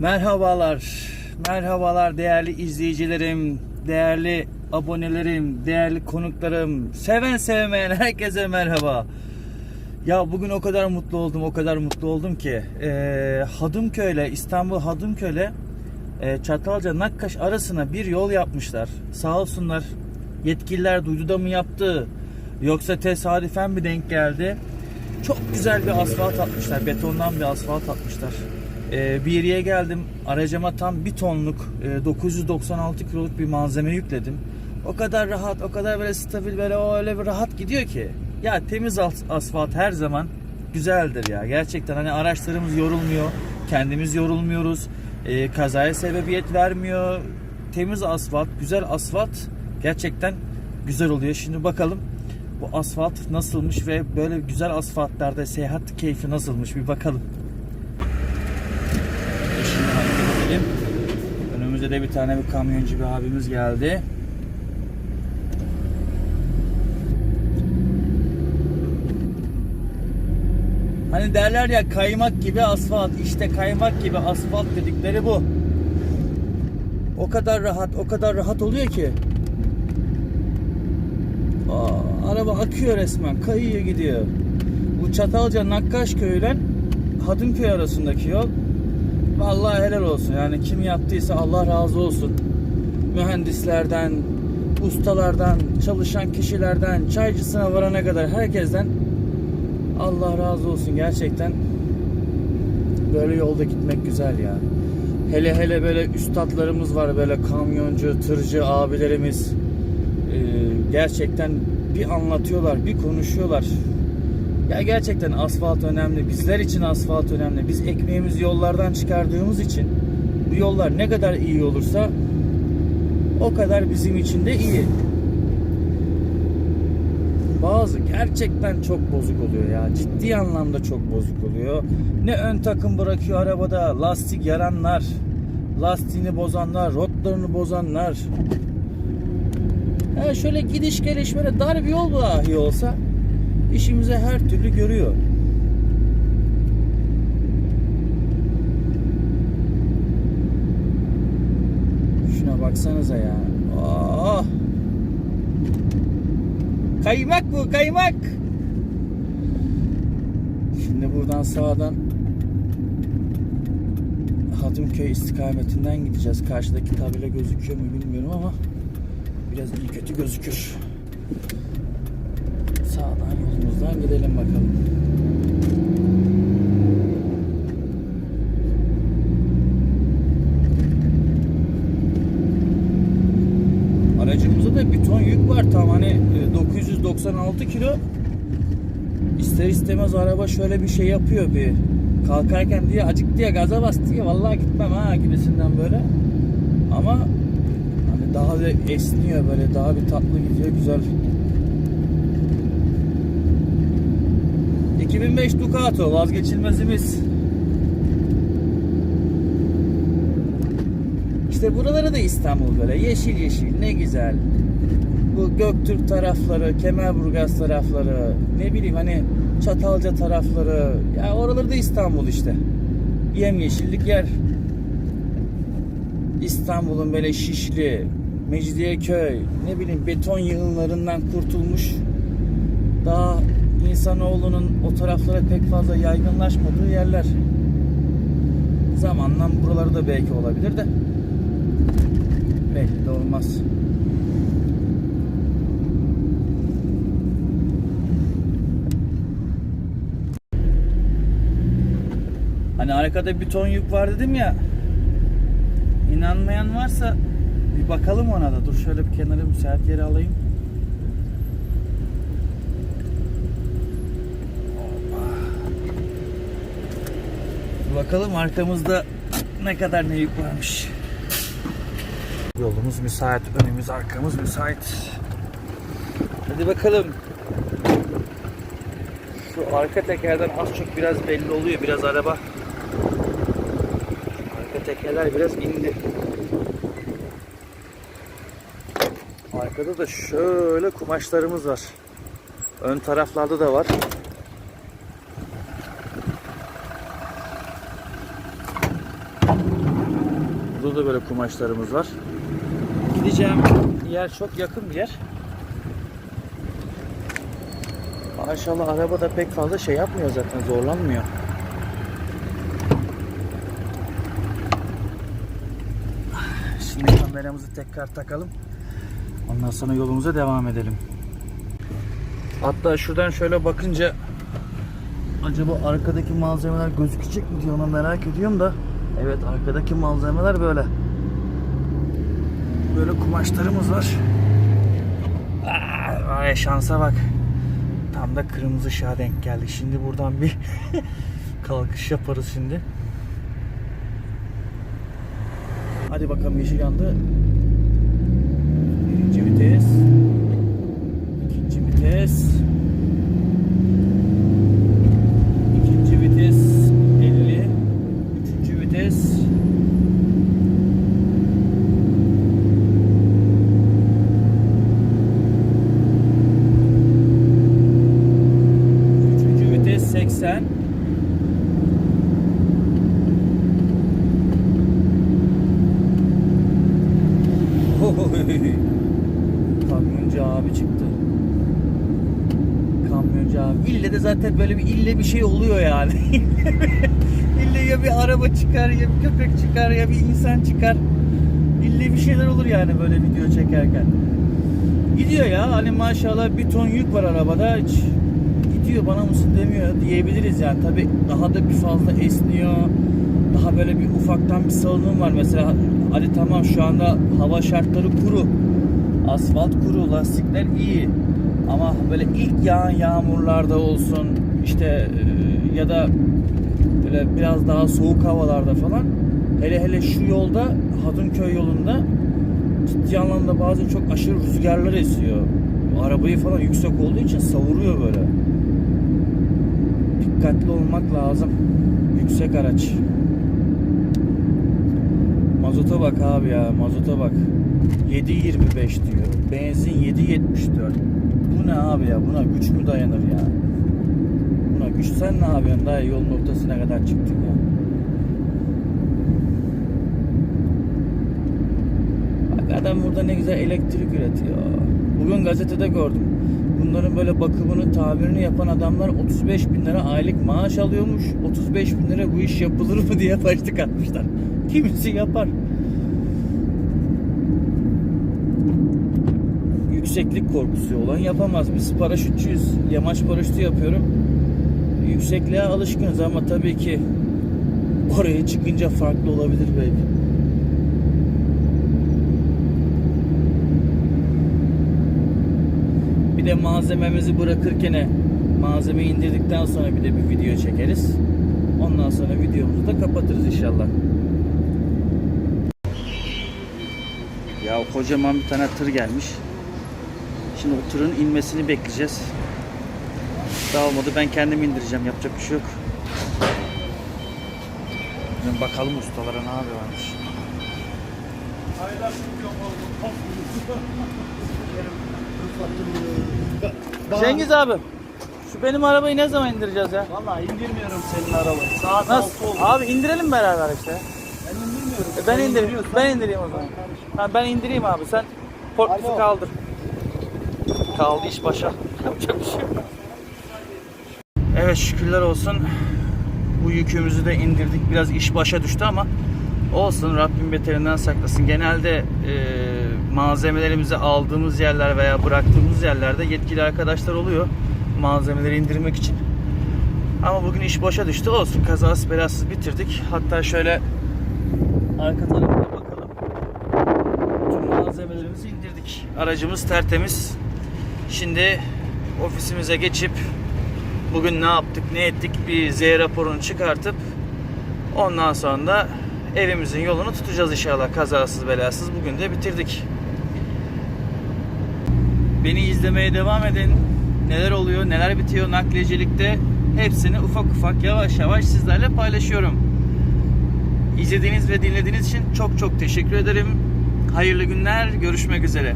Merhabalar, merhabalar değerli izleyicilerim, değerli abonelerim, değerli konuklarım, seven sevmeyen herkese merhaba. Ya bugün o kadar mutlu oldum, o kadar mutlu oldum ki e, Hadımköy'le İstanbul Hadımköy'le e, Çatalca Nakkaş arasına bir yol yapmışlar. Sağ olsunlar yetkililer duydu da mı yaptı yoksa tesadüfen mi denk geldi? Çok güzel bir asfalt atmışlar. Betondan bir asfalt atmışlar. Ee, bir yere geldim. Aracıma tam bir tonluk e, 996 kiloluk bir malzeme yükledim. O kadar rahat, o kadar böyle stabil, böyle öyle bir rahat gidiyor ki. Ya temiz as- asfalt her zaman güzeldir ya. Gerçekten hani araçlarımız yorulmuyor. Kendimiz yorulmuyoruz. Ee, kazaya sebebiyet vermiyor. Temiz asfalt, güzel asfalt gerçekten güzel oluyor. Şimdi bakalım bu asfalt nasılmış ve böyle güzel asfaltlarda seyahat keyfi nasılmış bir bakalım. Şimdi hareket edelim. Önümüzde de bir tane bir kamyoncu bir abimiz geldi. Hani derler ya kaymak gibi asfalt. İşte kaymak gibi asfalt dedikleri bu. O kadar rahat, o kadar rahat oluyor ki. Aa, araba akıyor resmen. Kayıyor gidiyor. Bu Çatalca Nakkaşköy'le Hadımköy arasındaki yol vallahi helal olsun. Yani kim yaptıysa Allah razı olsun. Mühendislerden, ustalardan, çalışan kişilerden, çaycısına varana kadar herkesten Allah razı olsun gerçekten. Böyle yolda gitmek güzel ya. Hele hele böyle üstadlarımız var böyle kamyoncu, tırcı abilerimiz. Ee, gerçekten bir anlatıyorlar, bir konuşuyorlar. Ya gerçekten asfalt önemli. Bizler için asfalt önemli. Biz ekmeğimizi yollardan çıkardığımız için bu yollar ne kadar iyi olursa o kadar bizim için de iyi. Bazı gerçekten çok bozuk oluyor ya. Ciddi anlamda çok bozuk oluyor. Ne ön takım bırakıyor arabada, lastik yaranlar, lastiğini bozanlar, rotlarını bozanlar. Ya şöyle gidiş geliş böyle dar bir yol dahi olsa işimize her türlü görüyor. Şuna baksanıza ya. Oh. Kaymak bu kaymak. Şimdi buradan sağdan Hadımköy istikametinden gideceğiz. Karşıdaki tabela gözüküyor mu bilmiyorum ama biraz iyi kötü gözükür. Sağdan yolumuzdan gidelim bakalım. Aracımızda da bir ton yük var tam hani e, 996 kilo. İster istemez araba şöyle bir şey yapıyor bir kalkarken diye acık diye gaza bas diye vallahi gitmem ha gibisinden böyle. Ama hani daha da esniyor böyle daha bir tatlı gidiyor güzel. 2005 Ducato vazgeçilmezimiz. İşte buraları da İstanbul böyle yeşil yeşil ne güzel. Bu Göktürk tarafları, Kemerburgaz tarafları, ne bileyim hani Çatalca tarafları. Ya oraları da İstanbul işte. Yem yeşillik yer. İstanbul'un böyle Şişli, Mecidiyeköy, ne bileyim beton yığınlarından kurtulmuş. Daha insanoğlunun o taraflara pek fazla yaygınlaşmadığı yerler. Zamanla buraları da belki olabilir de belli de olmaz. Hani arkada bir ton yük var dedim ya. İnanmayan varsa bir bakalım ona da. Dur şöyle bir kenara müsait yere alayım. Bakalım arkamızda ne kadar ne yük varmış. Yolumuz müsait, önümüz arkamız müsait. Hadi bakalım. Şu arka tekerden az çok biraz belli oluyor. Biraz araba. Arka tekerler biraz indi. Arkada da şöyle kumaşlarımız var. Ön taraflarda da var. Da böyle kumaşlarımız var. Gideceğim yer çok yakın bir yer. Maşallah araba da pek fazla şey yapmıyor zaten zorlanmıyor. Şimdi kameramızı tekrar takalım. Ondan sonra yolumuza devam edelim. Hatta şuradan şöyle bakınca acaba arkadaki malzemeler gözükecek mi diye onu merak ediyorum da evet arkadaki malzemeler böyle. Böyle kumaşlarımız var. Aa, şansa bak. Tam da kırmızı ışığa denk geldi. Şimdi buradan bir kalkış yaparız şimdi. Hadi bakalım yeşil yandı. Birinci vites. Vites 80. Oy. Kamyoncu abi çıktı. Kamyoncu abi. İlle de zaten böyle bir ille bir şey oluyor yani. ille ya bir araba çıkar ya bir köpek çıkar ya bir insan çıkar. İlle bir şeyler olur yani böyle video çekerken. Gidiyor ya hani maşallah bir ton yük var arabada hiç gidiyor bana mısın demiyor diyebiliriz yani. Tabi daha da bir fazla esniyor. Daha böyle bir ufaktan bir salınım var. Mesela hadi tamam şu anda hava şartları kuru. Asfalt kuru lastikler iyi. Ama böyle ilk yağan yağmurlarda olsun işte e, ya da böyle biraz daha soğuk havalarda falan hele hele şu yolda Hadımköy yolunda ciddi anlamda bazen çok aşırı rüzgarlar esiyor. Arabayı falan yüksek olduğu için savuruyor böyle. Dikkatli olmak lazım. Yüksek araç. Mazota bak abi ya mazota bak. 7.25 diyor. Benzin 7.74. Bu ne abi ya? Buna güç mü dayanır ya? Buna güç sen ne yapıyorsun? Daha yolun ortasına kadar çıktın ya. Bak adam burada ne güzel elektrik üretiyor. Bugün gazetede gördüm. Bunların böyle bakımını, tamirini yapan adamlar 35 bin lira aylık maaş alıyormuş. 35 bin lira bu iş yapılır mı diye başlık atmışlar. Kimisi yapar. Yükseklik korkusu olan yapamaz. Biz paraşütçüyüz. Yamaç paraşütü yapıyorum. Yüksekliğe alışkınız ama tabii ki oraya çıkınca farklı olabilir belki. Bir de malzememizi bırakırken malzeme indirdikten sonra bir de bir video çekeriz. Ondan sonra videomuzu da kapatırız inşallah. Ya kocaman bir tane tır gelmiş. Şimdi o tırın inmesini bekleyeceğiz. Daha olmadı ben kendim indireceğim. Yapacak bir şey yok. Şimdi bakalım ustalara ne yapıyorlarmış. Cengiz abi. Şu benim arabayı ne zaman indireceğiz ya? Vallahi indirmiyorum senin arabayı. Saat Nasıl? oldu. Abi indirelim beraber işte. Ben indirmiyorum. E ben indireyim. Ben indireyim o zaman. Ha, ben indireyim abi. Sen portföyü Alo. kaldır. Kaldı iş başa. Yapacak bir şey yok. Evet şükürler olsun. Bu yükümüzü de indirdik. Biraz iş başa düştü ama olsun Rabbim beterinden saklasın. Genelde e, malzemelerimizi aldığımız yerler veya bıraktığımız yerlerde yetkili arkadaşlar oluyor malzemeleri indirmek için. Ama bugün iş boşa düştü. Olsun kazasız belasız bitirdik. Hatta şöyle arka tarafına bakalım. Tüm malzemelerimizi indirdik. Aracımız tertemiz. Şimdi ofisimize geçip bugün ne yaptık ne ettik bir Z raporunu çıkartıp ondan sonra da evimizin yolunu tutacağız inşallah kazasız belasız bugün de bitirdik. Beni izlemeye devam edin. Neler oluyor, neler bitiyor nakliyecilikte hepsini ufak ufak yavaş yavaş sizlerle paylaşıyorum. İzlediğiniz ve dinlediğiniz için çok çok teşekkür ederim. Hayırlı günler, görüşmek üzere.